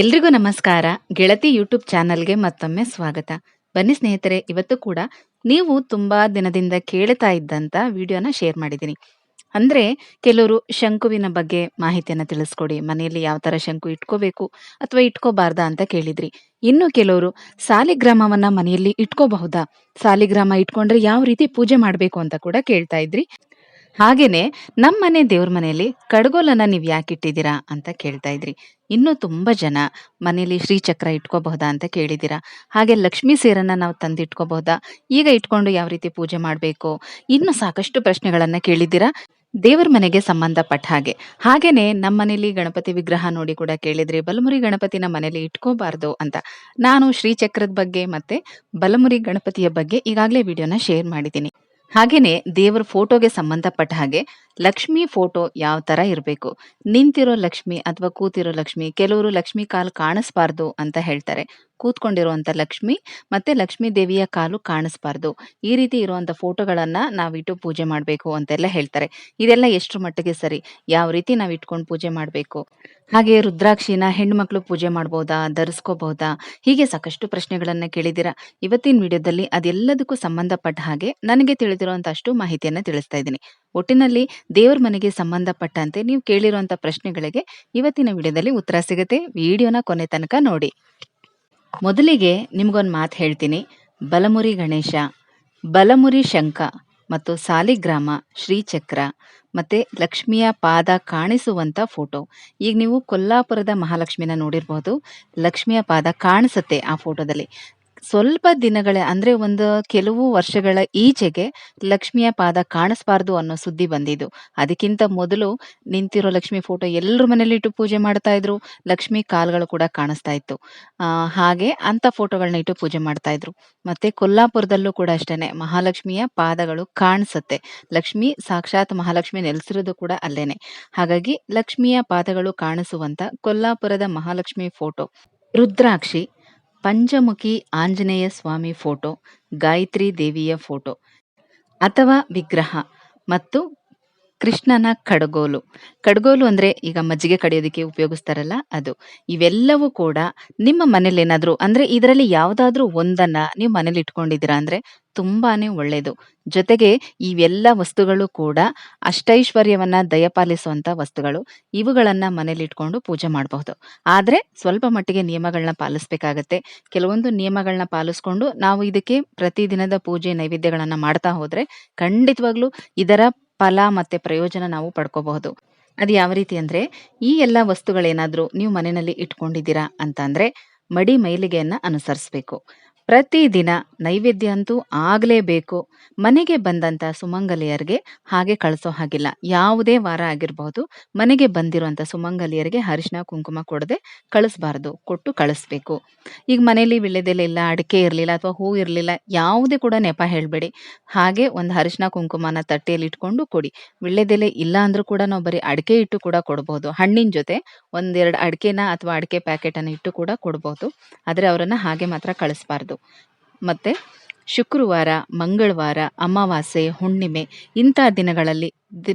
ಎಲ್ರಿಗೂ ನಮಸ್ಕಾರ. ಗೆಳತಿ ಯೂಟ್ಯೂಬ್ ಚಾನಲ್ಗೆ ಮತ್ತೊಮ್ಮೆ ಸ್ವಾಗತ. ಬನ್ನಿ ಸ್ನೇಹಿತರೆ, ಇವತ್ತು ಕೂಡ ನೀವು ತುಂಬಾ ದಿನದಿಂದ ಕೇಳ್ತಾ ಇದ್ದಂತ ವಿಡಿಯೋನ ಶೇರ್ ಮಾಡಿದ್ದೀನಿ. ಅಂದ್ರೆ ಕೆಲವರು ಶಂಕುವಿನ ಬಗ್ಗೆ ಮಾಹಿತಿಯನ್ನ ತಿಳಿಸ್ಕೊಡಿ. ಮನೆಯಲ್ಲಿ ಯಾವ ತರ ಶಂಕು ಇಟ್ಕೋಬೇಕು ಅಥವಾ ಇಟ್ಕೋಬಾರ್ದಾ ಅಂತ ಕೇಳಿದ್ರಿ. ಇನ್ನು ಕೆಲವರು ಸಾಲಿಗ್ರಾಮವನ್ನ ಮನೆಯಲ್ಲಿ ಇಟ್ಕೋಬಹುದಾ? ಸಾಲಿಗ್ರಾಮ ಇಟ್ಕೊಂಡ್ರೆ ಯಾವ ರೀತಿ ಪೂಜೆ ಮಾಡಬೇಕು ಅಂತ ಕೂಡ ಕೇಳ್ತಾ ಇದ್ರಿ. ಹಾಗೇನೆ ನಮ್ಮ ಮನೆ ದೇವ್ರ ಮನೆಯಲ್ಲಿ ಕಡ್ಗೋಲನ್ನ ನೀವ್ ಯಾಕೆ ಇಟ್ಟಿದ್ದೀರಾ ಅಂತ ಕೇಳ್ತಾ ಇದ್ರಿ. ಇನ್ನು ತುಂಬಾ ಜನ ಮನೆಯಲ್ಲಿ ಶ್ರೀಚಕ್ರ ಇಟ್ಕೋಬಹುದಾ ಅಂತ ಕೇಳಿದ್ದೀರಾ. ಹಾಗೆ ಲಕ್ಷ್ಮೀ ಸೇರನ್ನ ನಾವು ತಂದು ಇಟ್ಕೋಬಹುದಾ. ಈಗ ಇಟ್ಕೊಂಡು ಯಾವ ರೀತಿ ಪೂಜೆ ಮಾಡಬೇಕು? ಇನ್ನು ಸಾಕಷ್ಟು ಪ್ರಶ್ನೆಗಳನ್ನ ಕೇಳಿದ್ದೀರಾ. ದೇವರ ಮನೆಗೆ ಸಂಬಂಧಪಟ್ಟ ಹಾಗೆ. ಹಾಗೇನೆ ನಮ್ಮ ಮನೇಲಿ ಗಣಪತಿ ವಿಗ್ರಹ ನೋಡಿ ಕೂಡ ಕೇಳಿದ್ರಿ ಬಲಮುರಿ ಗಣಪತಿನ ಮನೇಲಿ ಇಟ್ಕೋಬಾರ್ದು ಅಂತ. ನಾನು ಶ್ರೀಚಕ್ರದ ಬಗ್ಗೆ ಮತ್ತೆ ಬಲಮುರಿ ಗಣಪತಿಯ ಬಗ್ಗೆ ಈಗಾಗಲೇ ವಿಡಿಯೋನ ಶೇರ್ ಮಾಡಿದ್ದೀನಿ. ಹಾಗೇನೆ ದೇವರ ಫೋಟೋಗೆ ಸಂಬಂಧಪಟ್ಟ ಹಾಗೆ ಲಕ್ಷ್ಮಿ ಫೋಟೋ ಯಾವ ತರ ಇರಬೇಕು. ನಿಂತಿರೋ ಲಕ್ಷ್ಮಿ ಅಥವಾ ಕೂತಿರೋ ಲಕ್ಷ್ಮಿ, ಕೆಲವರು ಲಕ್ಷ್ಮಿ ಕಾಲು ಕಾಣಿಸ್ಬಾರ್ದು ಅಂತ ಹೇಳ್ತಾರೆ. ಕೂತ್ಕೊಂಡಿರುವಂತ ಲಕ್ಷ್ಮಿ ಮತ್ತೆ ಲಕ್ಷ್ಮೀ ದೇವಿಯ ಕಾಲು ಕಾಣಿಸ್ಬಾರ್ದು. ಈ ರೀತಿ ಇರುವಂತ ಫೋಟೋಗಳನ್ನ ನಾವಿಟ್ಟು ಪೂಜೆ ಮಾಡಬೇಕು ಅಂತೆಲ್ಲ ಹೇಳ್ತಾರೆ. ಇದೆಲ್ಲ ಎಷ್ಟು ಮಟ್ಟಿಗೆ ಸರಿ? ಯಾವ ರೀತಿ ನಾವು ಇಟ್ಕೊಂಡು ಪೂಜೆ ಮಾಡಬೇಕು? ಹಾಗೆ ರುದ್ರಾಕ್ಷಿನ ಹೆಣ್ಮಕ್ಳು ಪೂಜೆ ಮಾಡ್ಬೋದಾ? ಧರಿಸ್ಕೋಬಹುದಾ ಹೀಗೆ ಸಾಕಷ್ಟು ಪ್ರಶ್ನೆಗಳನ್ನ ಕೇಳಿದ್ದೀರಾ? ಇವತ್ತಿನ ವಿಡಿಯೋದಲ್ಲಿ ಅದೆಲ್ಲದಕ್ಕೂ ಸಂಬಂಧಪಟ್ಟ ಹಾಗೆ ನನಗೆ ತಿಳಿದಿರುವಂಥ ಅಷ್ಟು ಮಾಹಿತಿಯನ್ನ ತಿಳಿಸ್ತಾ ಇದ್ದೀನಿ. ಒಟ್ಟಿನಲ್ಲಿ ದೇವ್ರ ಮನೆಗೆ ಸಂಬಂಧಪಟ್ಟಂತೆ ನೀವು ಕೇಳಿರುವಂತ ಪ್ರಶ್ನೆಗಳಿಗೆ ಇವತ್ತಿನ ವಿಡಿಯೋದಲ್ಲಿ ಉತ್ತರ ಸಿಗುತ್ತೆ. ವಿಡಿಯೋನ ಕೊನೆ ತನಕ ನೋಡಿ. ಮೊದಲಿಗೆ ನಿಮ್ಗೊಂದು ಮಾತು ಹೇಳ್ತೀನಿ. ಬಲಮುರಿ ಗಣೇಶ, ಬಲಮುರಿ ಶಂಖ ಮತ್ತು ಸಾಲಿಗ್ರಾಮ, ಶ್ರೀಚಕ್ರ ಮತ್ತೆ ಲಕ್ಷ್ಮಿಯ ಪಾದ ಕಾಣಿಸುವಂತ ಫೋಟೋ. ಈಗ ನೀವು ಕೊಲ್ಲಾಪುರದ ಮಹಾಲಕ್ಷ್ಮಿನ ನೋಡಿರ್ಬೋದು ಲಕ್ಷ್ಮಿಯ ಪಾದ ಕಾಣಿಸುತ್ತೆ ಆ ಫೋಟೋದಲ್ಲಿ. ಸ್ವಲ್ಪ ದಿನಗಳೇ, ಅಂದ್ರೆ ಒಂದು ಕೆಲವು ವರ್ಷಗಳ ಈಚೆಗೆ ಲಕ್ಷ್ಮಿಯ ಪಾದ ಕಾಣಿಸ್ಬಾರ್ದು ಅನ್ನೋ ಸುದ್ದಿ ಬಂದಿದ್ದು. ಅದಕ್ಕಿಂತ ಮೊದಲು ನಿಂತಿರೋ ಲಕ್ಷ್ಮಿ ಫೋಟೋ ಎಲ್ಲರ ಮನೇಲಿ ಇಟ್ಟು ಪೂಜೆ ಮಾಡ್ತಾ ಇದ್ರು, ಲಕ್ಷ್ಮಿ ಕಾಲ್ಗಳು ಕೂಡ ಕಾಣಿಸ್ತಾ ಇತ್ತು. ಹಾಗೆ ಅಂತ ಫೋಟೋಗಳನ್ನ ಇಟ್ಟು ಪೂಜೆ ಮಾಡ್ತಾ ಇದ್ರು. ಮತ್ತೆ ಕೊಲ್ಲಾಪುರದಲ್ಲೂ ಕೂಡ ಅಷ್ಟೇನೆ, ಮಹಾಲಕ್ಷ್ಮಿಯ ಪಾದಗಳು ಕಾಣಿಸುತ್ತೆ. ಲಕ್ಷ್ಮಿ ಸಾಕ್ಷಾತ್ ಮಹಾಲಕ್ಷ್ಮಿ ನೆಲೆಸಿರೋದು ಕೂಡ ಅಲ್ಲೇನೆ. ಹಾಗಾಗಿ ಲಕ್ಷ್ಮಿಯ ಪಾದಗಳು ಕಾಣಿಸುವಂತ ಕೊಲ್ಲಾಪುರದ ಮಹಾಲಕ್ಷ್ಮಿ ಫೋಟೋ. ರುದ್ರಾಕ್ಷಿ ಪಂಚಮುಖಿ ಆಂಜನೇಯ ಸ್ವಾಮಿ ಫೋಟೋ ಗಾಯತ್ರಿ ದೇವಿಯ ಫೋಟೋ ಅಥವಾ ವಿಗ್ರಹ ಮತ್ತು ಕೃಷ್ಣನ ಕಡಗೋಲು. ಕಡಗೋಲು ಅಂದ್ರೆ ಈಗ ಮಜ್ಜಿಗೆ ಕಡಿಯೋದಕ್ಕೆ ಉಪಯೋಗಿಸ್ತಾರಲ್ಲ ಅದು. ಇವೆಲ್ಲವೂ ಕೂಡ ನಿಮ್ಮ ಮನೇಲಿ ಏನಾದ್ರು ಅಂದ್ರೆ ಇದರಲ್ಲಿ ಯಾವುದಾದ್ರೂ ಒಂದನ್ನ ನೀವು ಮನೇಲಿ ಇಟ್ಕೊಂಡಿದ್ದೀರಾ ಅಂದ್ರೆ ತುಂಬಾನೇ ಒಳ್ಳೇದು. ಜೊತೆಗೆ ಇವೆಲ್ಲ ವಸ್ತುಗಳು ಕೂಡ ಅಷ್ಟೈಶ್ವರ್ಯವನ್ನ ದಯಪಾಲಿಸುವಂತ ವಸ್ತುಗಳು. ಇವುಗಳನ್ನ ಮನೇಲಿ ಇಟ್ಕೊಂಡು ಪೂಜೆ ಮಾಡಬಹುದು. ಆದ್ರೆ ಸ್ವಲ್ಪ ಮಟ್ಟಿಗೆ ನಿಯಮಗಳನ್ನ ಪಾಲಿಸ್ಬೇಕಾಗತ್ತೆ. ಕೆಲವೊಂದು ನಿಯಮಗಳನ್ನ ಪಾಲಿಸ್ಕೊಂಡು ನಾವು ಇದಕ್ಕೆ ಪ್ರತಿದಿನದ ಪೂಜೆ ನೈವೇದ್ಯಗಳನ್ನ ಮಾಡ್ತಾ ಹೋದ್ರೆ ಖಂಡಿತವಾಗ್ಲೂ ಇದರ ಫಲ ಮತ್ತೆ ಪ್ರಯೋಜನ ನಾವು ಪಡ್ಕೋಬಹುದು. ಅದು ಯಾವ ರೀತಿ ಅಂದ್ರೆ, ಈ ಎಲ್ಲ ವಸ್ತುಗಳೇನಾದ್ರೂ ನೀವು ಮನೆಯಲ್ಲಿ ಇಟ್ಕೊಂಡಿದ್ದೀರಾ ಅಂತ ಅಂದ್ರೆ, ಮಡಿ ಮೈಲಿಗೆಯನ್ನ ಅನುಸರಿಸಬೇಕು. ಪ್ರತಿದಿನ ನೈವೇದ್ಯ ಅಂತೂ ಆಗಲೇಬೇಕು. ಮನೆಗೆ ಬಂದಂತ ಸುಮಂಗಲಿಯರಿಗೆ ಹಾಗೆ ಕಳಿಸೋ ಹಾಗಿಲ್ಲ. ಯಾವುದೇ ವಾರ ಆಗಿರಬಹುದು, ಮನೆಗೆ ಬಂದಿರುವಂತ ಸುಮಂಗಲಿಯರಿಗೆ ಅರಿಶಿನ, ಕುಂಕುಮ ಕೊಡದೆ ಕಳಿಸ್ಬಾರ್ದು. ಕೊಟ್ಟು ಕಳಿಸ್ಬೇಕು. ಈಗ ಮನೇಲಿ ಇಲ್ಲ ಅಡಿಕೆ ಇರಲಿಲ್ಲ ಅಥವಾ ಹೂ ಇರಲಿಲ್ಲ, ಯಾವುದೇ ಕೂಡ ನೆಪ ಹೇಳ್ಬೇಡಿ. ಹಾಗೆ ಒಂದು ಅರಿಶಿನ, ಕುಂಕುಮನ ತಟ್ಟೆಯಲ್ಲಿ ಇಟ್ಕೊಂಡು ಕೊಡಿ. ವಿಳ್ಯದೆಲೆ ಇಲ್ಲ ಅಂದ್ರೂ ಕೂಡ ನಾವು ಬರೀ ಅಡಿಕೆ ಇಟ್ಟು ಕೂಡ ಕೊಡ್ಬೋದು. ಹಣ್ಣಿನ ಜೊತೆ ಒಂದೆರಡು ಅಡಿಕೆನ ಅಥವಾ ಅಡಿಕೆ ಪ್ಯಾಕೆಟ್ ಅನ್ನ ಇಟ್ಟು ಕೂಡ ಕೊಡ್ಬೋದು. ಆದರೆ ಅವರನ್ನ ಹಾಗೆ ಮಾತ್ರ ಕಳಿಸ್ಬಾರ್ದು. ಮತ್ತೆ ಶುಕ್ರವಾರ, ಮಂಗಳವಾರ, ಅಮಾವಾಸ್ಯೆ, ಹುಣ್ಣಿಮೆ ಇಂಥ ದಿನಗಳಲ್ಲಿ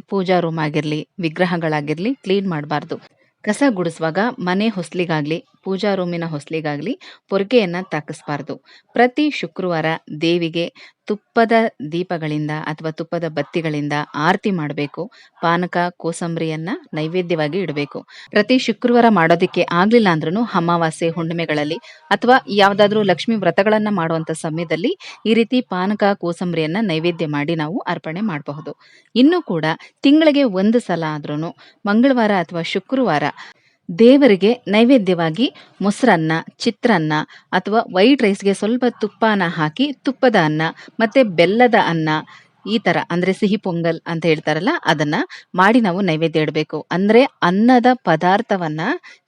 ಪೂಜಾ ರೂಮ್ ಆಗಿರಲಿ, ವಿಗ್ರಹಗಳಾಗಿರಲಿ, ಕ್ಲೀನ್ ಮಾಡಬಾರ್ದು. ಕಸ ಗುಡಿಸುವಾಗ ಮನೆ ಹೊಸ್ಲಿಗಾಗ್ಲಿ ಪೂಜಾ ರೂಮಿನ ಹೊಸ್ಲಿಗಾಗ್ಲಿ ಪೊರ್ಗೆಯನ್ನು ತಾಕಿಸ್ಬಾರ್ದು. ಪ್ರತಿ ಶುಕ್ರವಾರ ದೇವಿಗೆ ತುಪ್ಪದ ದೀಪಗಳಿಂದ ಅಥವಾ ತುಪ್ಪದ ಬತ್ತಿಗಳಿಂದ ಆರತಿ ಮಾಡಬೇಕು. ಪಾನಕ, ಕೋಸಂಬರಿಯನ್ನ ನೈವೇದ್ಯವಾಗಿ ಇಡಬೇಕು. ಪ್ರತಿ ಶುಕ್ರವಾರ ಮಾಡೋದಕ್ಕೆ ಆಗಲಿಲ್ಲ ಅಂದ್ರೂ ಅಮಾವಾಸ್ಯೆ ಹುಣ್ಣಿಮೆಗಳಲ್ಲಿ ಅಥವಾ ಯಾವ್ದಾದ್ರೂ ಲಕ್ಷ್ಮಿ ವ್ರತಗಳನ್ನ ಮಾಡುವಂತ ಸಮಯದಲ್ಲಿ ಈ ರೀತಿ ಪಾನಕ, ಕೋಸಂಬರಿಯನ್ನ ನೈವೇದ್ಯ ಮಾಡಿ ನಾವು ಅರ್ಪಣೆ ಮಾಡಬಹುದು. ಇನ್ನು ಕೂಡ ತಿಂಗಳಿಗೆ ಒಂದು ಸಲ ಆದ್ರೂ ಮಂಗಳವಾರ ಅಥವಾ ಶುಕ್ರವಾರ ದೇವರಿಗೆ ನೈವೇದ್ಯವಾಗಿ ಮೊಸರನ್ನ, ಚಿತ್ರಾನ್ನ ಅಥವಾ ವೈಟ್ ರೈಸ್ಗೆ ಸ್ವಲ್ಪ ತುಪ್ಪನ ಹಾಕಿ ತುಪ್ಪದ ಅನ್ನ ಮತ್ತೆ ಬೆಲ್ಲದ ಅನ್ನ, ಈ ತರ ಅಂದ್ರೆ ಸಿಹಿ ಪೊಂಗಲ್ ಅಂತ ಹೇಳ್ತಾರಲ್ಲ, ಅದನ್ನ ಮಾಡಿ ನಾವು ನೈವೇದ್ಯ ಇಡಬೇಕು. ಅಂದ್ರೆ ಅನ್ನದ ಪದಾರ್ಥವನ್ನ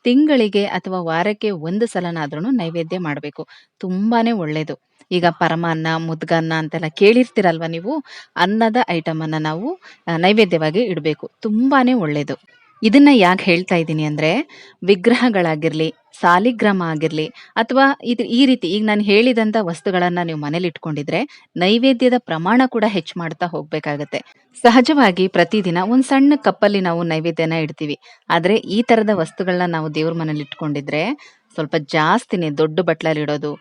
ತಿಂಗಳಿಗೆ ಅಥವಾ ವಾರಕ್ಕೆ ಒಂದು ಸಲನಾದ್ರೂ ನೈವೇದ್ಯ ಮಾಡಬೇಕು. ತುಂಬಾನೇ ಒಳ್ಳೇದು. ಈಗ ಪರಮಾನ್ನ, ಮುದ್ಗನ್ನ ಅಂತೆಲ್ಲ ಕೇಳಿರ್ತೀರಲ್ವ ನೀವು? ಅನ್ನದ ಐಟಮ್ ಅನ್ನ ನಾವು ನೈವೇದ್ಯವಾಗಿ ಇಡಬೇಕು. ತುಂಬಾನೇ ಒಳ್ಳೇದು. ಇದನ್ನ ಯಾಕೆ ಹೇಳ್ತಾ ಇದ್ದೀನಿ ಅಂದ್ರೆ ವಿಗ್ರಹಗಳಾಗಿರ್ಲಿ, ಸಾಲಿಗ್ರಾಮ ಆಗಿರ್ಲಿ ಅಥವಾ ಇದು ಈ ರೀತಿ ಈಗ ನಾನು ಹೇಳಿದಂತ ವಸ್ತುಗಳನ್ನ ನೀವು ಮನೇಲಿ ಇಟ್ಕೊಂಡಿದ್ರೆ ನೈವೇದ್ಯದ ಪ್ರಮಾಣ ಕೂಡ ಹೆಚ್ಚು ಮಾಡ್ತಾ ಹೋಗ್ಬೇಕಾಗತ್ತೆ ಸಹಜವಾಗಿ ಪ್ರತಿದಿನ ಒಂದು ಸಣ್ಣ ಕಪ್ಪಲ್ಲಿ ನಾವು ನೈವೇದ್ಯನ ಇಡ್ತೀವಿ ಆದ್ರೆ ಈ ತರದ ವಸ್ತುಗಳನ್ನ ನಾವು ದೇವ್ರ ಮನೇಲಿ ಇಟ್ಕೊಂಡಿದ್ರೆ ಸ್ವಲ್ಪ ಜಾಸ್ತಿನೇ ದೊಡ್ಡ ಬಟ್ಲಲ್ಲಿ ಇಡೋದು.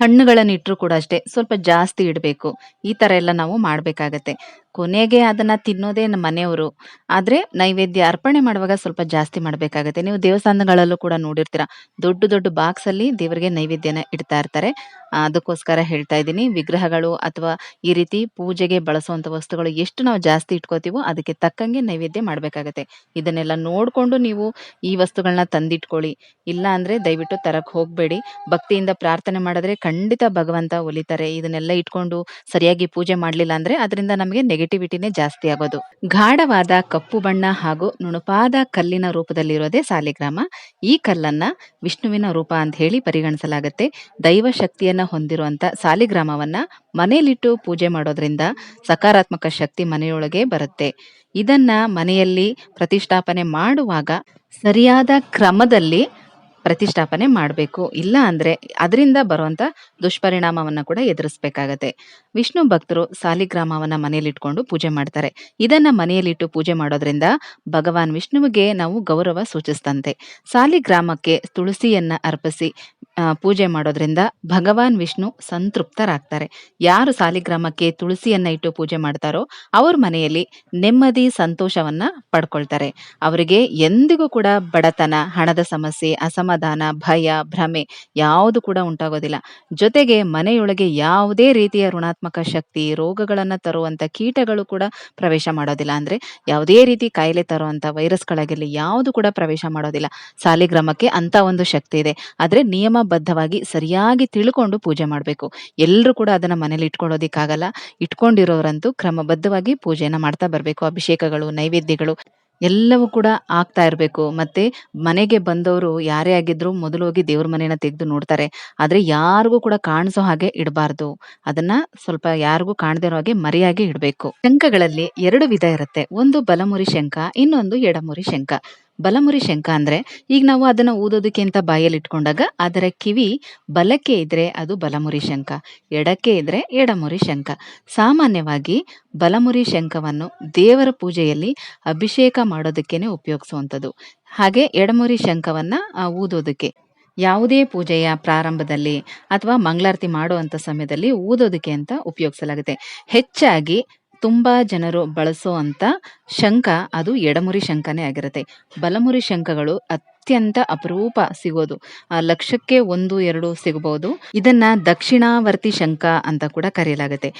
ಹಣ್ಣುಗಳನ್ನ ಇಟ್ಟರು ಕೂಡ ಅಷ್ಟೇ ಸ್ವಲ್ಪ ಜಾಸ್ತಿ ಇಡಬೇಕು. ಈ ತರ ಎಲ್ಲ ನಾವು ಮಾಡ್ಬೇಕಾಗತ್ತೆ. ಕೊನೆಗೆ ಅದನ್ನ ತಿನ್ನೋದೇ ನಮ್ಮ ಮನೆಯವರು. ಆದ್ರೆ ನೈವೇದ್ಯ ಅರ್ಪಣೆ ಮಾಡುವಾಗ ಸ್ವಲ್ಪ ಜಾಸ್ತಿ ಮಾಡ್ಬೇಕಾಗತ್ತೆ. ನೀವು ದೇವಸ್ಥಾನಗಳಲ್ಲೂ ಕೂಡ ನೋಡಿರ್ತೀರ. ದೊಡ್ಡ ದೊಡ್ಡ ಬಾಕ್ಸ್ ಅಲ್ಲಿ ದೇವರಿಗೆ ನೈವೇದ್ಯನ ಇಡ್ತಾ ಇರ್ತಾರೆ. ಅದಕ್ಕೋಸ್ಕರ ಹೇಳ್ತಾ ಇದ್ದೀನಿ. ವಿಗ್ರಹಗಳು ಅಥವಾ ಈ ರೀತಿ ಪೂಜೆಗೆ ಬಳಸುವಂತ ವಸ್ತುಗಳು ಎಷ್ಟು ನಾವು ಜಾಸ್ತಿ ಇಟ್ಕೋತೀವೋ ಅದಕ್ಕೆ ತಕ್ಕಂಗೆ ನೈವೇದ್ಯ ಮಾಡ್ಬೇಕಾಗತ್ತೆ. ಇದನ್ನೆಲ್ಲ ನೋಡ್ಕೊಂಡು ನೀವು ಈ ವಸ್ತುಗಳನ್ನ ತಂದಿಟ್ಕೊಳ್ಳಿ. ಇಲ್ಲ ಅಂದ್ರೆ ದಯವಿಟ್ಟು ತರಕ್ ಹೋಗ್ಬೇಡಿ. ಭಕ್ತಿಯಿಂದ ಪ್ರಾರ್ಥನೆ ಮಾಡಿದ್ರೆ ಖಂಡಿತ ಭಗವಂತ ಒಲಿತಾರೆ. ಇದನ್ನೆಲ್ಲ ಇಟ್ಕೊಂಡು ಸರಿಯಾಗಿ ಪೂಜೆ ಮಾಡ್ಲಿಲ್ಲ ಅಂದ್ರೆ ಅದರಿಂದ ನಮಗೆ ನೆಗೆಟಿವಿಟಿನೇ ಜಾಸ್ತಿ ಆಗೋದು. ಗಾಢವಾದ ಕಪ್ಪು ಬಣ್ಣ ಹಾಗೂ ನುಣುಪಾದ ಕಲ್ಲಿನ ರೂಪದಲ್ಲಿರೋದೇ ಸಾಲಿಗ್ರಾಮ. ಈ ಕಲ್ಲನ್ನ ವಿಷ್ಣುವಿನ ರೂಪ ಅಂತ ಹೇಳಿ ಪರಿಗಣಿಸಲಾಗುತ್ತೆ ದೈವ ಶಕ್ತಿಯನ್ನ ಹೊಂದಿರುವಂತ ಸಾಲಿಗ್ರಾಮವನ್ನ ಮನೆಯಲ್ಲಿಟ್ಟು ಪೂಜೆ ಮಾಡೋದ್ರಿಂದ ಸಕಾರಾತ್ಮಕ ಶಕ್ತಿ ಮನೆಯೊಳಗೆ ಬರುತ್ತೆ. ಇದನ್ನ ಮನೆಯಲ್ಲಿ ಪ್ರತಿಷ್ಠಾಪನೆ ಮಾಡುವಾಗ ಸರಿಯಾದ ಕ್ರಮದಲ್ಲಿ ಪ್ರತಿಷ್ಠಾಪನೆ ಮಾಡಬೇಕು. ಇಲ್ಲ ಅಂದರೆ ಅದರಿಂದ ಬರುವಂಥ ದುಷ್ಪರಿಣಾಮವನ್ನ ಕೂಡ ಎದುರಿಸಬೇಕಾಗತ್ತೆ. ವಿಷ್ಣು ಭಕ್ತರು ಸಾಲಿಗ್ರಾಮವನ್ನ ಮನೆಯಲ್ಲಿಟ್ಕೊಂಡು ಪೂಜೆ ಮಾಡ್ತಾರೆ. ಇದನ್ನ ಮನೆಯಲ್ಲಿಟ್ಟು ಪೂಜೆ ಮಾಡೋದ್ರಿಂದ ಭಗವಾನ್ ವಿಷ್ಣುವಿಗೆ ನಾವು ಗೌರವ ಸೂಚಿಸ್ತಂತೆ ಸಾಲಿಗ್ರಾಮಕ್ಕೆ ತುಳಸಿಯನ್ನ ಅರ್ಪಿಸಿ ಪೂಜೆ ಮಾಡೋದ್ರಿಂದ ಭಗವಾನ್ ವಿಷ್ಣು ಸಂತೃಪ್ತರಾಗ್ತಾರೆ. ಯಾರು ಸಾಲಿಗ್ರಾಮಕ್ಕೆ ತುಳಸಿಯನ್ನ ಇಟ್ಟು ಪೂಜೆ ಮಾಡ್ತಾರೋ ಅವ್ರ ಮನೆಯಲ್ಲಿ ನೆಮ್ಮದಿ ಸಂತೋಷವನ್ನ ಪಡ್ಕೊಳ್ತಾರೆ. ಅವರಿಗೆ ಎಂದಿಗೂ ಕೂಡ ಬಡತನ, ಹಣದ ಸಮಸ್ಯೆ, ಅಸಮಾಧಾನ, ಭಯ, ಭ್ರಮೆ ಯಾವುದು ಕೂಡ ಉಂಟಾಗೋದಿಲ್ಲ. ಜೊತೆಗೆ ಮನೆಯೊಳಗೆ ಯಾವುದೇ ರೀತಿಯ ಋಣಾತ್ಮಕ ಶಕ್ತಿ, ರೋಗಗಳನ್ನು ತರುವಂತ ಕೀಟಗಳು ಕೂಡ ಪ್ರವೇಶ ಮಾಡೋದಿಲ್ಲ. ಅಂದ್ರೆ ಯಾವುದೇ ರೀತಿ ಕಾಯಿಲೆ ತರುವಂತ ವೈರಸ್ಗಳಾಗಿರಲಿ ಯಾವುದು ಕೂಡ ಪ್ರವೇಶ ಮಾಡೋದಿಲ್ಲ. ಸಾಲಿಗ್ರಾಮಕ್ಕೆ ಅಂತ ಒಂದು ಶಕ್ತಿ ಇದೆ. ಆದರೆ ನಿಯಮಬದ್ಧವಾಗಿ ಸರಿಯಾಗಿ ತಿಳ್ಕೊಂಡು ಪೂಜೆ ಮಾಡಬೇಕು ಎಲ್ಲರೂ ಕೂಡ ಅದನ್ನ ಮನೇಲಿ ಇಟ್ಕೊಳ್ಳೋದಿಕ್ಕಾಗಲ್ಲ. ಇಟ್ಕೊಂಡಿರೋರಂತೂ ಕ್ರಮಬದ್ಧವಾಗಿ ಪೂಜೆಯನ್ನು ಮಾಡ್ತಾ ಬರಬೇಕು ಅಭಿಷೇಕಗಳು, ನೈವೇದ್ಯಗಳು ಎಲ್ಲವೂ ಕೂಡ ಆಗ್ತಾ ಇರಬೇಕು ಮತ್ತೆ ಮನೆಗೆ ಬಂದವರು ಯಾರೇ ಆಗಿದ್ರು ಮೊದಲು ಹೋಗಿ ದೇವ್ರ ಮನೆನ ತೆಗೆದು ನೋಡ್ತಾರೆ. ಆದ್ರೆ ಯಾರಿಗೂ ಕೂಡ ಕಾಣಿಸೋ ಹಾಗೆ ಇಡಬಾರ್ದು. ಅದನ್ನ ಸ್ವಲ್ಪ ಯಾರಿಗೂ ಕಾಣದೇ ಇರೋ ಹಾಗೆ ಮರೆಯಾಗಿ ಇಡಬೇಕು. ಶಂಖಗಳಲ್ಲಿ ಎರಡು ವಿಧ ಇರುತ್ತೆ. ಒಂದು ಬಲಮುರಿ ಶಂಖ, ಇನ್ನೊಂದು ಎಡಮುರಿ ಶಂಖ. ಬಲಮುರಿ ಶಂಖ ಅಂದ್ರೆ ಈಗ ನಾವು ಅದನ್ನ ಊದೋದಕ್ಕೆ ಅಂತ ಬಾಯಲ್ಲಿ ಇಟ್ಕೊಂಡಾಗ ಅದರ ಕಿವಿ ಬಲಕ್ಕೆ ಇದ್ರೆ ಅದು ಬಲಮುರಿ ಶಂಖ, ಎಡಕ್ಕೆ ಇದ್ರೆ ಎಡಮುರಿ ಶಂಖ. ಸಾಮಾನ್ಯವಾಗಿ ಬಲಮುರಿ ಶಂಖವನ್ನು ದೇವರ ಪೂಜೆಯಲ್ಲಿ ಅಭಿಷೇಕ ಮಾಡೋದಕ್ಕೇನೆ ಉಪಯೋಗಿಸುವಂಥದ್ದು. ಹಾಗೆ ಎಡಮುರಿ ಶಂಖವನ್ನು ಊದೋದಕ್ಕೆ ಯಾವುದೇ ಪೂಜೆಯ ಪ್ರಾರಂಭದಲ್ಲಿ ಅಥವಾ ಮಂಗಳಾರತಿ ಮಾಡುವಂತ ಸಮಯದಲ್ಲಿ ಊದೋದಕ್ಕೆ ಅಂತ ಉಪಯೋಗಿಸಲಾಗುತ್ತೆ. ಹೆಚ್ಚಾಗಿ ತುಂಬಾ ಜನರು ಬಳಸುವಂತ ಶಂಖ ಅದು ಎಡಮುರಿ ಶಂಖನೇ ಆಗಿರುತ್ತೆ. ಬಲಮುರಿ ಶಂಖಗಳು ಅತ್ಯಂತ ಅಪರೂಪ ಸಿಗೋದು. ಆ, ಲಕ್ಷಕ್ಕೆ 1, 2 ಸಿಗಬಹುದು. ಇದನ್ನ ದಕ್ಷಿಣಾವರ್ತಿ ಶಂಖ ಅಂತ ಕೂಡ ಕರೆಯಲಾಗುತ್ತೆ.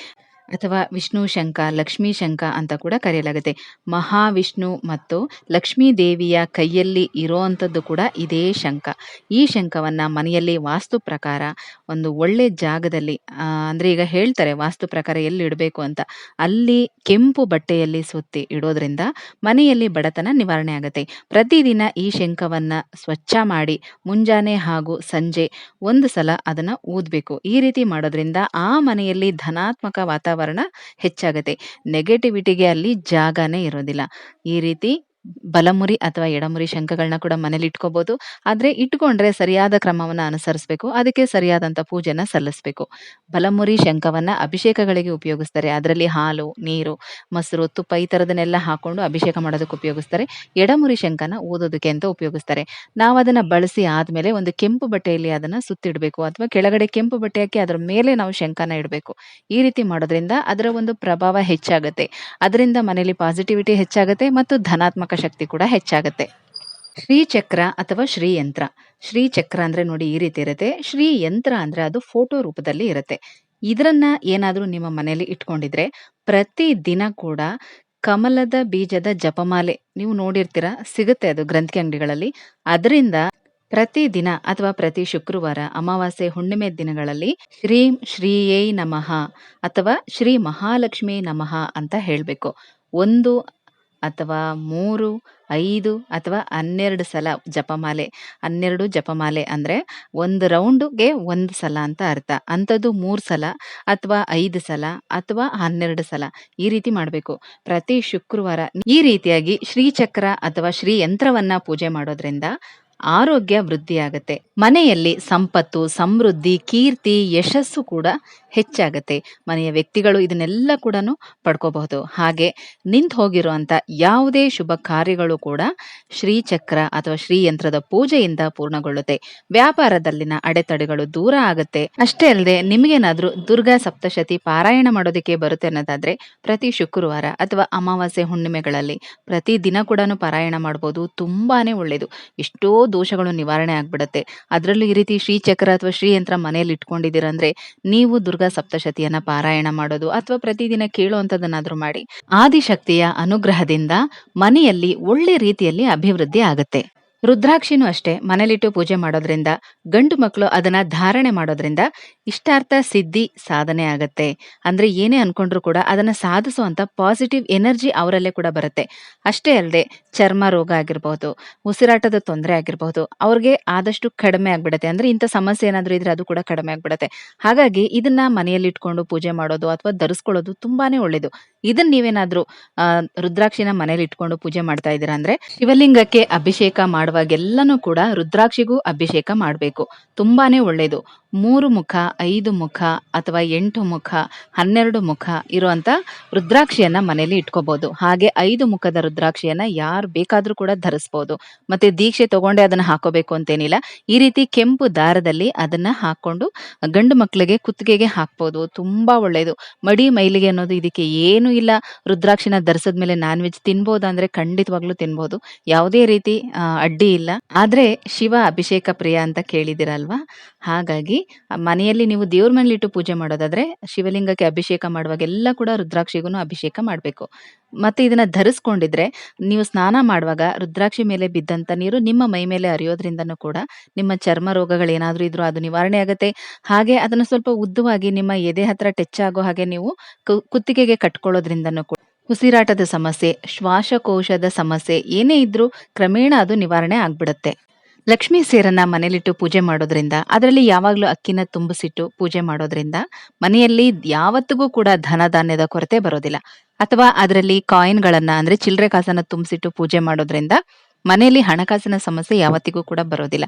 ಅಥವಾ ವಿಷ್ಣು, ಶಂಕ, ಲಕ್ಷ್ಮೀ, ಶಂಕ ಅಂತ ಕೂಡ ಕರೆಯಲಾಗುತ್ತೆ. ಮಹಾವಿಷ್ಣು ಮತ್ತು ಲಕ್ಷ್ಮೀ ದೇವಿಯ ಕೈಯಲ್ಲಿ ಇರೋವಂಥದ್ದು ಕೂಡ ಇದೇ ಶಂಕ ಈ ಶಂಕವನ್ನು ಮನೆಯಲ್ಲಿ ವಾಸ್ತು ಪ್ರಕಾರ ಒಂದು ಒಳ್ಳೆ ಜಾಗದಲ್ಲಿ ಅಂದರೆ ಈಗ ಹೇಳ್ತಾರೆ ವಾಸ್ತು ಪ್ರಕಾರ ಎಲ್ಲಿ ಇಡಬೇಕು ಅಂತ. ಅಲ್ಲಿ ಕೆಂಪು ಬಟ್ಟೆಯಲ್ಲಿ ಸುತ್ತಿ ಇಡೋದ್ರಿಂದ ಮನೆಯಲ್ಲಿ ಬಡತನ ನಿವಾರಣೆ ಆಗುತ್ತೆ. ಪ್ರತಿದಿನ ಈ ಶಂಕವನ್ನು ಸ್ವಚ್ಛ ಮಾಡಿ ಮುಂಜಾನೆ ಹಾಗೂ ಸಂಜೆ ಒಂದು ಸಲ ಅದನ್ನು ಊದಬೇಕು. ಈ ರೀತಿ ಮಾಡೋದ್ರಿಂದ ಆ ಮನೆಯಲ್ಲಿ ಧನಾತ್ಮಕ ವಾತಾವರಣ ಹೆಚ್ಚಾಗುತ್ತೆ. ನೆಗೆಟಿವಿಟಿಗೆ ಅಲ್ಲಿ ಜಾಗನೇ ಇರೋದಿಲ್ಲ. ಈ ರೀತಿ ಬಲಮುರಿ ಅಥವಾ ಎಡಮುರಿ ಶಂಖಗಳನ್ನ ಕೂಡ ಮನೇಲಿ ಇಟ್ಕೋಬಹುದು. ಆದ್ರೆ ಇಟ್ಕೊಂಡ್ರೆ ಸರಿಯಾದ ಕ್ರಮವನ್ನ ಅನುಸರಿಸಬೇಕು. ಅದಕ್ಕೆ ಸರಿಯಾದಂತ ಪೂಜೆನ ಸಲ್ಲಿಸಬೇಕು. ಬಲಮುರಿ ಶಂಖವನ್ನ ಅಭಿಷೇಕಗಳಿಗೆ ಉಪಯೋಗಿಸ್ತಾರೆ. ಅದರಲ್ಲಿ ಹಾಲು, ನೀರು, ಮೊಸರು, ತುಪ್ಪ ಈ ತರದನ್ನೆಲ್ಲ ಹಾಕೊಂಡು ಅಭಿಷೇಕ ಮಾಡೋದಕ್ಕೆ ಉಪಯೋಗಿಸ್ತಾರೆ. ಎಡಮುರಿ ಶಂಖನ ಓದೋದಕ್ಕೆ ಅಂತ ಉಪಯೋಗಿಸ್ತಾರೆ. ನಾವು ಅದನ್ನ ಬಳಸಿ ಆದ್ಮೇಲೆ ಒಂದು ಕೆಂಪು ಬಟ್ಟೆಯಲ್ಲಿ ಅದನ್ನ ಸುತ್ತಿಡಬೇಕು ಅಥವಾ ಕೆಳಗಡೆ ಕೆಂಪು ಬಟ್ಟೆ ಹಾಕಿ ಅದ್ರ ಮೇಲೆ ನಾವು ಶಂಖನ ಇಡಬೇಕು. ಈ ರೀತಿ ಮಾಡೋದ್ರಿಂದ ಅದರ ಒಂದು ಪ್ರಭಾವ ಹೆಚ್ಚಾಗುತ್ತೆ. ಅದರಿಂದ ಮನೆಯಲ್ಲಿ ಪಾಸಿಟಿವಿಟಿ ಹೆಚ್ಚಾಗುತ್ತೆ ಮತ್ತು ಧನಾತ್ಮಕ ಶಕ್ತಿ ಕೂಡ ಹೆಚ್ಚಾಗುತ್ತೆ. ಶ್ರೀಚಕ್ರ ಅಥವಾ ಶ್ರೀಯಂತ್ರ. ಶ್ರೀಚಕ್ರ ಅಂದ್ರೆ ನೋಡಿ ಈ ರೀತಿ ಇರುತ್ತೆ. ಶ್ರೀಯಂತ್ರ ಅಂದ್ರೆ ಅದು ಫೋಟೋ ರೂಪದಲ್ಲಿ ಇರುತ್ತೆ. ಇದರನ್ನ ಏನಾದರೂ ನಿಮ್ಮ ಮನೆಯಲ್ಲಿ ಇಟ್ಕೊಂಡಿದ್ರೆ ಪ್ರತಿ ದಿನ ಕೂಡ ಕಮಲದ ಬೀಜದ ಜಪಮಾಲೆ ನೀವು ನೋಡಿರ್ತೀರ ಸಿಗುತ್ತೆ ಅದು ಗ್ರಂಥಿ ಅಂಗಡಿಗಳಲ್ಲಿ. ಅದರಿಂದ ಪ್ರತಿ ದಿನ ಅಥವಾ ಪ್ರತಿ ಶುಕ್ರವಾರ, ಅಮಾವಾಸ್ಯೆ, ಹುಣ್ಣಿಮೆ ದಿನಗಳಲ್ಲಿ ಶ್ರೀಂ ಶ್ರೀಯೇ ನಮಃ ಅಥವಾ ಶ್ರೀ ಮಹಾಲಕ್ಷ್ಮೀ ನಮಃ ಅಂತ ಹೇಳಬೇಕು 1 ಅಥವಾ 3, 5 ಅಥವಾ 12 ಸಲ ಜಪಮಾಲೆ. 12 ಜಪಮಾಲೆ ಅಂದರೆ ಒಂದು ರೌಂಡ್‌ಗೆ ಒಂದು ಸಲ ಅಂತ ಅರ್ಥ. ಅಂಥದ್ದು ಮೂರು ಸಲ ಅಥವಾ ಐದು ಸಲ ಅಥವಾ 12 ಸಲ ಈ ರೀತಿ ಮಾಡಬೇಕು ಪ್ರತಿ ಶುಕ್ರವಾರ ಈ ರೀತಿಯಾಗಿ ಶ್ರೀಚಕ್ರ ಅಥವಾ ಶ್ರೀಯಂತ್ರವನ್ನು ಪೂಜೆ ಮಾಡೋದ್ರಿಂದ ಆರೋಗ್ಯ ವೃದ್ಧಿಯಾಗತ್ತೆ. ಮನೆಯಲ್ಲಿ ಸಂಪತ್ತು, ಸಮೃದ್ಧಿ, ಕೀರ್ತಿ, ಯಶಸ್ಸು ಕೂಡ ಹೆಚ್ಚಾಗತ್ತೆ. ಮನೆಯ ವ್ಯಕ್ತಿಗಳು ಇದನ್ನೆಲ್ಲ ಕೂಡ ಪಡ್ಕೋಬಹುದು. ಹಾಗೆ ನಿಂತು ಹೋಗಿರುವಂತ ಯಾವುದೇ ಶುಭ ಕಾರ್ಯಗಳು ಕೂಡ ಶ್ರೀಚಕ್ರ ಅಥವಾ ಶ್ರೀಯಂತ್ರದ ಪೂಜೆಯಿಂದ ಪೂರ್ಣಗೊಳ್ಳುತ್ತೆ. ವ್ಯಾಪಾರದಲ್ಲಿನ ಅಡೆತಡೆಗಳು ದೂರ ಆಗುತ್ತೆ ಅಷ್ಟೇ ಅಲ್ಲದೆ ನಿಮಗೇನಾದ್ರೂ ದುರ್ಗಾ ಸಪ್ತಶತಿ ಪಾರಾಯಣ ಮಾಡೋದಕ್ಕೆ ಬರುತ್ತೆ ಅನ್ನೋದಾದ್ರೆ ಪ್ರತಿ ಶುಕ್ರವಾರ ಅಥವಾ ಅಮಾವಾಸ್ಯೆ ಹುಣ್ಣಿಮೆಗಳಲ್ಲಿ ಪ್ರತಿ ದಿನ ಕೂಡ ಪಾರಾಯಣ ಮಾಡ್ಬೋದು. ತುಂಬಾನೇ ಒಳ್ಳೆಯದು ಎಷ್ಟೋ ದೋಷಗಳು ನಿವಾರಣೆ ಆಗ್ಬಿಡತ್ತೆ. ಅದರಲ್ಲೂ ಈ ರೀತಿ ಶ್ರೀಚಕ್ರ ಅಥವಾ ಶ್ರೀಯಂತ್ರ ಮನೆಯಲ್ಲಿ ಇಟ್ಕೊಂಡಿದ್ದೀರಂದ್ರೆ ನೀವು ದುರ್ಗಾ ಸಪ್ತಶತಿಯನ್ನ ಪಾರಾಯಣ ಮಾಡೋದು ಅಥವಾ ಪ್ರತಿದಿನ ಕೇಳುವಂಥದ್ದನ್ನಾದ್ರೂ ಮಾಡಿ. ಆದಿಶಕ್ತಿಯ ಅನುಗ್ರಹದಿಂದ ಮನೆಯಲ್ಲಿ ಒಳ್ಳೆ ರೀತಿಯಲ್ಲಿ ಅಭಿವೃದ್ಧಿ ಆಗತ್ತೆ. ರುದ್ರಾಕ್ಷಿನೂ ಅಷ್ಟೇ ಮನೇಲಿಟ್ಟು ಪೂಜೆ ಮಾಡೋದ್ರಿಂದ ಗಂಡು ಮಕ್ಕಳು ಅದನ್ನ ಧಾರಣೆ ಮಾಡೋದ್ರಿಂದ ಇಷ್ಟಾರ್ಥ ಸಿದ್ಧಿ ಸಾಧನೆ ಆಗತ್ತೆ. ಅಂದ್ರೆ ಏನೇ ಅನ್ಕೊಂಡ್ರು ಕೂಡ ಅದನ್ನ ಸಾಧಿಸುವಂತ ಪಾಸಿಟಿವ್ ಎನರ್ಜಿ ಅವರಲ್ಲೇ ಕೂಡ ಬರುತ್ತೆ. ಅಷ್ಟೇ ಅಲ್ಲದೆ ಚರ್ಮ ರೋಗ ಆಗಿರ್ಬಹುದು, ಉಸಿರಾಟದ ತೊಂದರೆ ಆಗಿರ್ಬಹುದು, ಅವ್ರಿಗೆ ಆದಷ್ಟು ಕಡಿಮೆ ಆಗ್ಬಿಡತ್ತೆ. ಅಂದ್ರೆ ಇಂಥ ಸಮಸ್ಯೆ ಏನಾದ್ರೂ ಇದ್ರೆ ಅದು ಕೂಡ ಕಡಿಮೆ ಆಗ್ಬಿಡತ್ತೆ. ಹಾಗಾಗಿ ಇದನ್ನ ಮನೆಯಲ್ಲಿ ಇಟ್ಕೊಂಡು ಪೂಜೆ ಮಾಡೋದು ಅಥವಾ ಧರಿಸ್ಕೊಳ್ಳೋದು ತುಂಬಾನೇ ಒಳ್ಳೇದು. ಇದನ್ನ ನೀವೇನಾದ್ರೂ ರುದ್ರಾಕ್ಷಿನ ಮನೇಲಿ ಇಟ್ಕೊಂಡು ಪೂಜೆ ಮಾಡ್ತಾ ಇದ್ದೀರಾ ಅಂದ್ರೆ ಶಿವಲಿಂಗಕ್ಕೆ ಅಭಿಷೇಕ ಮಾಡುವಾಗೆಲ್ಲನೂ ಕೂಡ ರುದ್ರಾಕ್ಷಿಗೂ ಅಭಿಷೇಕ ಮಾಡಬೇಕು ತುಂಬಾನೇ ಒಳ್ಳೇದು. ಮೂರು ಮುಖ, ಐದು ಮುಖ ಅಥವಾ ಎಂಟು ಮುಖ, 12 ಮುಖ ಇರುವಂತ ರುದ್ರಾಕ್ಷಿಯನ್ನ ಮನೆಯಲ್ಲಿ ಇಟ್ಕೋಬಹುದು. ಹಾಗೆ ಐದು ಮುಖದ ರುದ್ರಾಕ್ಷಿಯನ್ನ ಯಾರು ಬೇಕಾದ್ರೂ ಕೂಡ ಧರಿಸಬಹುದು ಮತ್ತೆ ದೀಕ್ಷೆ ತಗೊಂಡೆ ಅದನ್ನ ಹಾಕೋಬೇಕು ಅಂತೇನಿಲ್ಲ. ಈ ರೀತಿ ಕೆಂಪು ದಾರದಲ್ಲಿ ಅದನ್ನ ಹಾಕೊಂಡು ಗಂಡು ಮಕ್ಕಳಿಗೆ ಕುತ್ತಿಗೆಗೆ ಹಾಕ್ಬೋದು. ತುಂಬಾ ಒಳ್ಳೇದು. ಮಡಿ ಮೈಲಿಗೆ ಅನ್ನೋದು ಇದಕ್ಕೆ ಏನೂ ಇಲ್ಲ. ರುದ್ರಾಕ್ಷಿನ ಧರಿಸಿದ್ಮೇಲೆ ನಾನ್ ವೆಜ್ ತಿನ್ಬೋದಂದ್ರೆ ಖಂಡಿತವಾಗ್ಲೂ ತಿನ್ಬೋದು. ಯಾವುದೇ ರೀತಿ ಆ ಅಡ್ಡಿ ಇಲ್ಲ. ಆದ್ರೆ ಶಿವ ಅಭಿಷೇಕ ಪ್ರಿಯ ಅಂತ ಕೇಳಿದಿರಲ್ವಾ ಹಾಗಾಗಿ ಮನೆಯಲ್ಲಿ ನೀವು ದೇವ್ರ ಮನೇಲಿಟ್ಟು ಪೂಜೆ ಮಾಡೋದಾದ್ರೆ ಶಿವಲಿಂಗಕ್ಕೆ ಅಭಿಷೇಕ ಮಾಡುವಾಗೆಲ್ಲ ಕೂಡ ರುದ್ರಾಕ್ಷಿಗೂ ಅಭಿಷೇಕ ಮಾಡ್ಬೇಕು. ಮತ್ತೆ ಇದನ್ನ ಧರಿಸ್ಕೊಂಡಿದ್ರೆ ನೀವು ಸ್ನಾನ ಮಾಡುವಾಗ ರುದ್ರಾಕ್ಷಿ ಮೇಲೆ ಬಿದ್ದಂತ ನೀರು ನಿಮ್ಮ ಮೈ ಮೇಲೆ ಹರಿಯೋದ್ರಿಂದನೂ ಕೂಡ ನಿಮ್ಮ ಚರ್ಮ ರೋಗಗಳೇನಾದ್ರೂ ಇದ್ರೂ ಅದು ನಿವಾರಣೆ ಆಗುತ್ತೆ ಹಾಗೆ ಅದನ್ನ ಸ್ವಲ್ಪ ಉದ್ದವಾಗಿ ನಿಮ್ಮ ಎದೆ ಹತ್ರ ಟಚ್ ಆಗೋ ಹಾಗೆ ನೀವು ಕುತ್ತಿಗೆಗೆ ಕಟ್ಕೊಳ್ಳೋದ್ರಿಂದನೂ ಕೂಡ ಉಸಿರಾಟದ ಸಮಸ್ಯೆ, ಶ್ವಾಸಕೋಶದ ಸಮಸ್ಯೆ ಏನೇ ಇದ್ರೂ ಕ್ರಮೇಣ ಅದು ನಿವಾರಣೆ ಆಗ್ಬಿಡುತ್ತೆ ಲಕ್ಷ್ಮೀ ಸೇರನ್ನ ಮನೇಲಿಟ್ಟು ಪೂಜೆ ಮಾಡೋದ್ರಿಂದ ಅದರಲ್ಲಿ ಯಾವಾಗ್ಲೂ ಅಕ್ಕಿನ ತುಂಬಿಸಿಟ್ಟು ಪೂಜೆ ಮಾಡೋದ್ರಿಂದ ಮನೆಯಲ್ಲಿ ಯಾವತ್ತಿಗೂ ಕೂಡ ಧನ ಧಾನ್ಯದ ಕೊರತೆ ಬರೋದಿಲ್ಲ. ಅಥವಾ ಅದರಲ್ಲಿ ಕಾಯಿನ್‌ಗಳನ್ನ ಅಂದ್ರೆ ಚಿಲ್ಲರೆ ಕಾಸನ್ನ ತುಂಬಿಸಿಟ್ಟು ಪೂಜೆ ಮಾಡೋದ್ರಿಂದ ಮನೆಯಲ್ಲಿ ಹಣಕಾಸಿನ ಸಮಸ್ಯೆ ಯಾವತ್ತಿಗೂ ಕೂಡ ಬರೋದಿಲ್ಲ.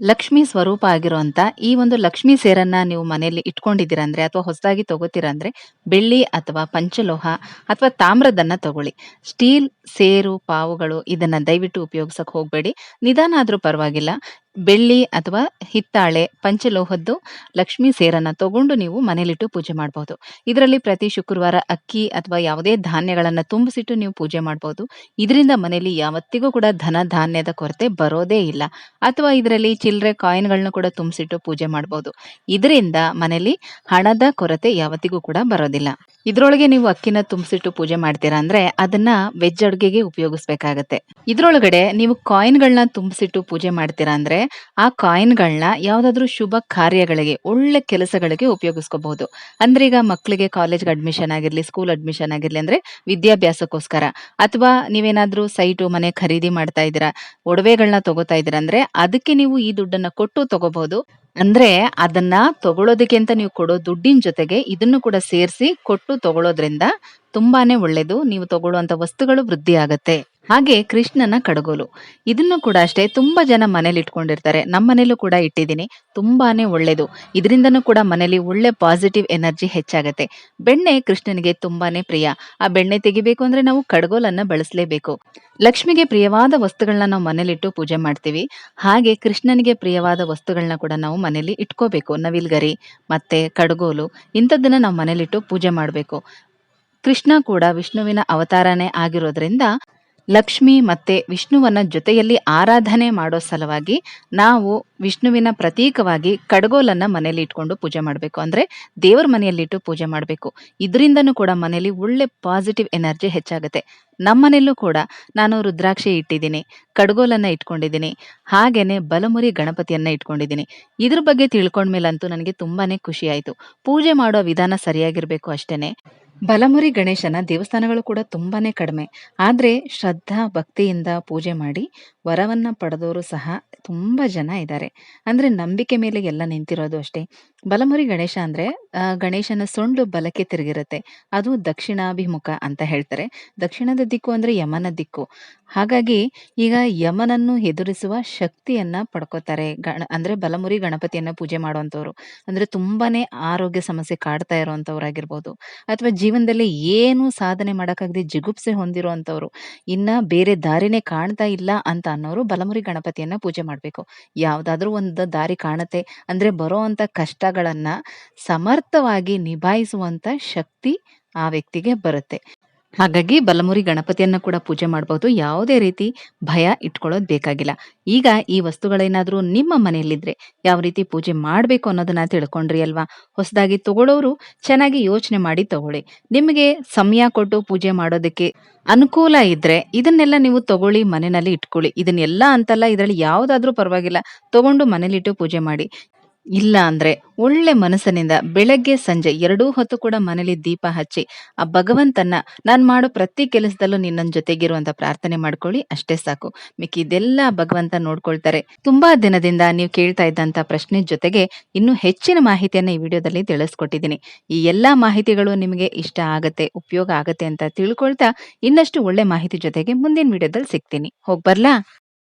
ಲಕ್ಷ್ಮಿ ಸ್ವರೂಪ ಆಗಿರುವಂತ ಈ ಒಂದು ಲಕ್ಷ್ಮೀ ಸೇರನ್ನ ನೀವು ಮನೆಯಲ್ಲಿ ಇಟ್ಕೊಂಡಿದ್ದೀರಾ ಅಂದ್ರೆ ಅಥವಾ ಹೊಸದಾಗಿ ತಗೋತೀರಾ ಅಂದ್ರೆ ಬೆಳ್ಳಿ ಅಥವಾ ಪಂಚಲೋಹ ಅಥವಾ ತಾಮ್ರದನ್ನ ತಗೊಳ್ಳಿ. ಸ್ಟೀಲ್ ಸೇರು, ಪಾವುಗಳು ಇದನ್ನ ದಯವಿಟ್ಟು ಉಪಯೋಗಿಸಕ್ ಹೋಗ್ಬೇಡಿ. ನಿಧಾನ ಆದ್ರೂ ಪರವಾಗಿಲ್ಲ. ಬೆಳ್ಳಿ ಅಥವಾ ಹಿತ್ತಾಳೆ, ಪಂಚಲೋಹದ್ದು ಲಕ್ಷ್ಮಿ ಸೇರನ್ನ ತಗೊಂಡು ನೀವು ಮನೇಲಿಟ್ಟು ಪೂಜೆ ಮಾಡಬಹುದು ಇದರಲ್ಲಿ ಪ್ರತಿ ಶುಕ್ರವಾರ ಅಕ್ಕಿ ಅಥವಾ ಯಾವುದೇ ಧಾನ್ಯಗಳನ್ನ ತುಂಬಿಸಿಟ್ಟು ನೀವು ಪೂಜೆ ಮಾಡಬಹುದು ಇದರಿಂದ ಮನೆಯಲ್ಲಿ ಯಾವತ್ತಿಗೂ ಕೂಡ ಧನ ಧಾನ್ಯದ ಕೊರತೆ ಬರೋದೇ ಇಲ್ಲ. ಅಥವಾ ಇದರಲ್ಲಿ ಚಿಲ್ಲರೆ ಕಾಯಿನ್‌ಗಳನ್ನ ಕೂಡ ತುಂಬಿಸಿಟ್ಟು ಪೂಜೆ ಮಾಡಬಹುದು ಇದರಿಂದ ಮನೆಯಲ್ಲಿ ಹಣದ ಕೊರತೆ ಯಾವತ್ತಿಗೂ ಕೂಡ ಬರೋದಿಲ್ಲ. ಇದ್ರೊಳಗೆ ನೀವು ಅಕ್ಕಿನ ತುಂಬಿಸಿಟ್ಟು ಪೂಜೆ ಮಾಡ್ತೀರಾ ಅಂದ್ರೆ ಅದನ್ನ ವೆಜ್ ಅಡುಗೆಗೆ ಉಪಯೋಗಿಸ್ಬೇಕಾಗತ್ತೆ. ಇದ್ರೊಳಗಡೆ ನೀವು ಕಾಯಿನ್‌ಗಳನ್ನ ತುಂಬಿಸಿಟ್ಟು ಪೂಜೆ ಮಾಡ್ತೀರಾ ಅಂದ್ರೆ ಆ ಕಾಯಿನ್‌ಗಳನ್ನ ಯಾವುದಾದ್ರೂ ಶುಭ ಕಾರ್ಯಗಳಿಗೆ, ಒಳ್ಳೆ ಕೆಲಸಗಳಿಗೆ ಉಪಯೋಗಿಸ್ಕೋಬಹುದು. ಅಂದ್ರೆ ಈಗ ಮಕ್ಕಳಿಗೆ ಕಾಲೇಜ್‌ಗೆ ಅಡ್ಮಿಷನ್ ಆಗಿರ್ಲಿ, ಸ್ಕೂಲ್ ಅಡ್ಮಿಷನ್ ಆಗಿರ್ಲಿ ಅಂದ್ರೆ ವಿದ್ಯಾಭ್ಯಾಸಕ್ಕೋಸ್ಕರ ಅಥವಾ ನೀವೇನಾದ್ರೂ ಸೈಟು, ಮನೆ ಖರೀದಿ ಮಾಡ್ತಾ ಇದ್ದೀರಾ, ಒಡವೆಗಳನ್ನ ತಗೋತಾ ಇದ್ದೀರಾ ಅಂದ್ರೆ ಅದಕ್ಕೆ ನೀವು ಈ ದುಡ್ಡನ್ನ ಕೊಟ್ಟು ತಗೋಬಹುದು. ಅಂದ್ರೆ ಅದನ್ನ ತಗೊಳ್ಳೋದಕ್ಕೆ ಅಂತ ನೀವು ಕೊಡೋ ದುಡ್ಡಿನ ಜೊತೆಗೆ ಇದನ್ನು ಕೂಡ ಸೇರಿಸಿ ಕೊಟ್ಟು ತಗೊಳ್ಳೋದ್ರಿಂದ ತುಂಬಾನೇ ಒಳ್ಳೇದು. ನೀವು ತಗೊಳ್ಳುವಂತ ವಸ್ತುಗಳು ವೃದ್ಧಿ ಆಗತ್ತೆ. ಹಾಗೆ ಕೃಷ್ಣನ ಕಡಗೋಲು. ಇದನ್ನು ಕೂಡ ಅಷ್ಟೇ ತುಂಬಾ ಜನ ಮನೇಲಿ ಇಟ್ಕೊಂಡಿರ್ತಾರೆ. ನಮ್ಮ ಮನೇಲೂ ಕೂಡ ಇಟ್ಟಿದ್ದೀನಿ. ತುಂಬಾನೇ ಒಳ್ಳೇದು. ಇದರಿಂದನೂ ಕೂಡ ಮನೇಲಿ ಒಳ್ಳೆ ಪಾಸಿಟಿವ್ ಎನರ್ಜಿ ಹೆಚ್ಚಾಗತ್ತೆ. ಬೆಣ್ಣೆ ಕೃಷ್ಣನಿಗೆ ತುಂಬಾನೇ ಪ್ರಿಯ. ಆ ಬೆಣ್ಣೆ ತೆಗಿಬೇಕು ಅಂದ್ರೆ ನಾವು ಕಡಗೋಲನ್ನ ಬಳಸಲೇಬೇಕು. ಲಕ್ಷ್ಮಿಗೆ ಪ್ರಿಯವಾದ ವಸ್ತುಗಳನ್ನ ನಾವು ಮನೇಲಿಟ್ಟು ಪೂಜೆ ಮಾಡ್ತೀವಿ. ಹಾಗೆ ಕೃಷ್ಣನಿಗೆ ಪ್ರಿಯವಾದ ವಸ್ತುಗಳನ್ನ ಕೂಡ ನಾವು ಮನೇಲಿ ಇಟ್ಕೋಬೇಕು. ನವಿಲ್ಗರಿ, ಮತ್ತೆ ಕಡಗೋಲು, ಇಂಥದ್ದನ್ನ ನಾವು ಮನೇಲಿಟ್ಟು ಪೂಜೆ ಮಾಡಬೇಕು ಕೃಷ್ಣ ಕೂಡ ವಿಷ್ಣುವಿನ ಅವತಾರನೇ ಆಗಿರೋದ್ರಿಂದ ಲಕ್ಷ್ಮಿ ಮತ್ತೆ ವಿಷ್ಣುವನ್ನ ಜೊತೆಯಲ್ಲಿ ಆರಾಧನೆ ಮಾಡೋ ಸಲುವಾಗಿ ನಾವು ವಿಷ್ಣುವಿನ ಪ್ರತೀಕವಾಗಿ ಕಡಗೋಲನ್ನ ಮನೆಯಲ್ಲಿ ಇಟ್ಕೊಂಡು ಪೂಜೆ ಮಾಡಬೇಕು ಅಂದ್ರೆ ದೇವರ ಮನೆಯಲ್ಲಿಟ್ಟು ಪೂಜೆ ಮಾಡಬೇಕು ಇದರಿಂದನೂ ಕೂಡ ಮನೆಯಲ್ಲಿ ಒಳ್ಳೆ ಪಾಸಿಟಿವ್ ಎನರ್ಜಿ ಹೆಚ್ಚಾಗುತ್ತೆ ನಮ್ಮನೆಯಲ್ಲೂ ಕೂಡ ನಾನು ರುದ್ರಾಕ್ಷಿ ಇಟ್ಟಿದ್ದೀನಿ. ಕಡಗೋಲನ್ನ ಇಟ್ಕೊಂಡಿದ್ದೀನಿ. ಹಾಗೇನೆ ಬಲಮುರಿ ಗಣಪತಿಯನ್ನ ಇಟ್ಕೊಂಡಿದ್ದೀನಿ. ಇದ್ರ ಬಗ್ಗೆ ತಿಳ್ಕೊಂಡ್ಮೇಲಂತೂ ನನಗೆ ತುಂಬಾನೇ ಖುಷಿ ಆಯ್ತು. ಪೂಜೆ ಮಾಡೋ ವಿಧಾನ ಸರಿಯಾಗಿರ್ಬೇಕು ಅಷ್ಟೇನೆ. ಬಲಮುರಿ ಗಣೇಶನ ದೇವಸ್ಥಾನಗಳು ಕೂಡ ತುಂಬಾನೇ ಕಡಿಮೆ. ಆದ್ರೆ ಶ್ರದ್ಧಾ, ಭಕ್ತಿಯಿಂದ ಪೂಜೆ ಮಾಡಿ ವರವನ್ನ ಪಡೆದವರು ಸಹ ತುಂಬ ಜನ ಇದ್ದಾರೆ. ಅಂದ್ರೆ ನಂಬಿಕೆ ಮೇಲೆ ಎಲ್ಲ ನಿಂತಿರೋದು ಅಷ್ಟೇ. ಬಲಮುರಿ ಗಣೇಶ ಅಂದ್ರೆ ಗಣೇಶನ ಸೊಂಡು ಬಲಕ್ಕೆ ತಿರುಗಿರುತ್ತೆ. ಅದು ದಕ್ಷಿಣಾಭಿಮುಖ ಅಂತ ಹೇಳ್ತಾರೆ. ದಕ್ಷಿಣದ ದಿಕ್ಕು ಅಂದ್ರೆ ಯಮನ ದಿಕ್ಕು. ಹಾಗಾಗಿ ಈಗ ಯಮನನ್ನು ಎದುರಿಸುವ ಶಕ್ತಿಯನ್ನ ಪಡ್ಕೋತಾರೆ. ಗಣ ಅಂದ್ರೆ ಬಲಮುರಿ ಗಣಪತಿಯನ್ನ ಪೂಜೆ ಮಾಡುವಂಥವ್ರು ಅಂದ್ರೆ ತುಂಬಾನೇ ಆರೋಗ್ಯ ಸಮಸ್ಯೆ ಕಾಡ್ತಾ ಇರುವಂಥವ್ರಾಗಿರ್ಬೋದು ಅಥವಾ ಜೀವನದಲ್ಲಿ ಏನು ಸಾಧನೆ ಮಾಡೋಕ್ಕಾಗದೆ ಜಿಗುಪ್ಸೆ ಹೊಂದಿರುವಂಥವ್ರು, ಇನ್ನ ಬೇರೆ ದಾರಿನೇ ಕಾಣ್ತಾ ಇಲ್ಲ ಅಂತ ಅನ್ನೋರು ಬಲಮುರಿ ಗಣಪತಿಯನ್ನ ಪೂಜೆ ಮಾಡಬೇಕು ಯಾವ್ದಾದ್ರೂ ಒಂದು ದಾರಿ ಕಾಣುತ್ತೆ ಅಂದ್ರೆ ಬರೋವಂತ ಕಷ್ಟಗಳನ್ನ ಸಮರ್ಥವಾಗಿ ನಿಭಾಯಿಸುವಂತ ಶಕ್ತಿ ಆ ವ್ಯಕ್ತಿಗೆ ಬರುತ್ತೆ. ಹಾಗಾಗಿ ಬಲಮುರಿ ಗಣಪತಿಯನ್ನ ಕೂಡ ಪೂಜೆ ಮಾಡಬಹುದು ಯಾವುದೇ ರೀತಿ ಭಯ ಇಟ್ಕೊಳ್ಳೋದು ಬೇಕಾಗಿಲ್ಲ. ಈಗ ಈ ವಸ್ತುಗಳೇನಾದ್ರೂ ನಿಮ್ಮ ಮನೆಯಲ್ಲಿದ್ರೆ ಯಾವ ರೀತಿ ಪೂಜೆ ಮಾಡ್ಬೇಕು ಅನ್ನೋದನ್ನ ತಿಳ್ಕೊಂಡ್ರಿ ಅಲ್ವಾ? ಹೊಸದಾಗಿ ತಗೊಳ್ಳೋರು ಚೆನ್ನಾಗಿ ಯೋಚನೆ ಮಾಡಿ ತಗೊಳ್ಳಿ. ನಿಮಗೆ ಸಮಯ ಕೊಟ್ಟು ಪೂಜೆ ಮಾಡೋದಕ್ಕೆ ಅನುಕೂಲ ಇದ್ರೆ ಇದನ್ನೆಲ್ಲ ನೀವು ತಗೊಳ್ಳಿ, ಮನೆಯಲ್ಲಿ ಇಟ್ಕೊಳ್ಳಿ. ಇದನ್ನೆಲ್ಲ ಅಂತಲ್ಲ, ಇದರಲ್ಲಿ ಯಾವ್ದಾದ್ರೂ ಪರವಾಗಿಲ್ಲ. ತಗೊಂಡು ಮನೇಲಿಟ್ಟು ಪೂಜೆ ಮಾಡಿ. ಇಲ್ಲ ಅಂದ್ರೆ ಒಳ್ಳೆ ಮನಸ್ಸಿನಿಂದ ಬೆಳಗ್ಗೆ, ಸಂಜೆ ಎರಡೂ ಹೊತ್ತು ಕೂಡ ಮನೇಲಿ ದೀಪ ಹಚ್ಚಿ ಆ ಭಗವಂತನ ನಾನು ಮಾಡೋ ಪ್ರತಿ ಕೆಲಸದಲ್ಲೂ ನಿನ್ನ ಜೊತೆಗಿರುವಂತ ಜೊತೆಗಿರು ಪ್ರಾರ್ಥನೆ ಮಾಡ್ಕೊಳ್ಳಿ ಅಷ್ಟೇ ಸಾಕು. ಮಿಕ್ಕಿದೆಲ್ಲ ಭಗವಂತ ನೋಡ್ಕೊಳ್ತಾರೆ. ತುಂಬಾ ದಿನದಿಂದ ನೀವು ಕೇಳ್ತಾ ಇದ್ದಂತ ಪ್ರಶ್ನೆ ಜೊತೆಗೆ ಇನ್ನೂ ಹೆಚ್ಚಿನ ಮಾಹಿತಿಯನ್ನ ಈ ವಿಡಿಯೋದಲ್ಲಿ ತಿಳಿಸ್ಕೊಟ್ಟಿದ್ದೀನಿ. ಈ ಎಲ್ಲಾ ಮಾಹಿತಿಗಳು ನಿಮಗೆ ಇಷ್ಟ ಆಗತ್ತೆ, ಉಪಯೋಗ ಆಗತ್ತೆ ಅಂತ ತಿಳ್ಕೊಳ್ತಾ ಇನ್ನಷ್ಟು ಒಳ್ಳೆ ಮಾಹಿತಿ ಜೊತೆಗೆ ಮುಂದಿನ ವಿಡಿಯೋದಲ್ಲಿ ಸಿಗ್ತೀನಿ. ಹೋಗ್ಬರ್ಲಾ?